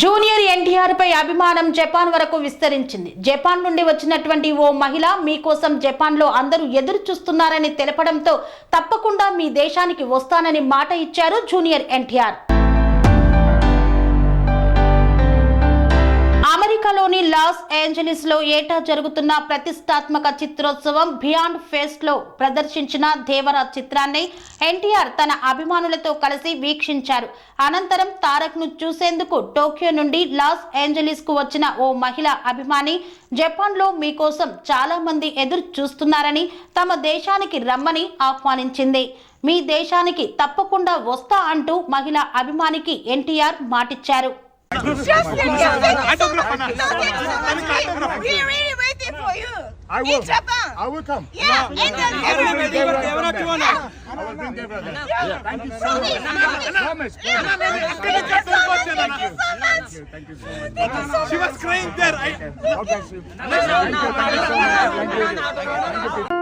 Junior NTR పై అభిమానం Japan వరకు విస్తరించింది. జపాన్ నుండి వచ్చినటువంటి ఓ మహిళ మీకోసం జపాన్లో అందరూ ఎదురు చూస్తున్నారని తెలపడంతో తప్పకుండా మీ దేశానికి వస్తానని మాట ఇచ్చారు జూనియర్ ఎన్టీఆర్. లాస్ ఏంజలీస్లో ఏటా జరుగుతున్న ప్రతిష్టాత్మక చిత్రోత్సవం బియాండ్ ఫేస్ట్లో ప్రదర్శించిన దేవరా చిత్రాన్ని ఎన్టీఆర్ తన అభిమానులతో కలిసి వీక్షించారు. అనంతరం తారక్ను చూసేందుకు టోక్యో నుండి లాస్ ఏంజలీస్కు వచ్చిన ఓ మహిళ అభిమాని జపాన్లో మీకోసం చాలా మంది ఎదురు చూస్తున్నారని తమ దేశానికి రమ్మని ఆహ్వానించింది. మీ దేశానికి తప్పకుండా వస్తా అంటూ మహిళ అభిమానికి NTR మాటిచ్చారు. I will. In Japan. I will come. Yeah, and then I will bring everybody. Deborah from there. I will bring Deborah there. Yeah, thank you so much. Promise. Yeah, promise. thank you so much. Thank you so much. Thank you so much. Thank you so She much. was crying there. I, Okay, so- Thank you, thank you so much. Thank you. Thank you.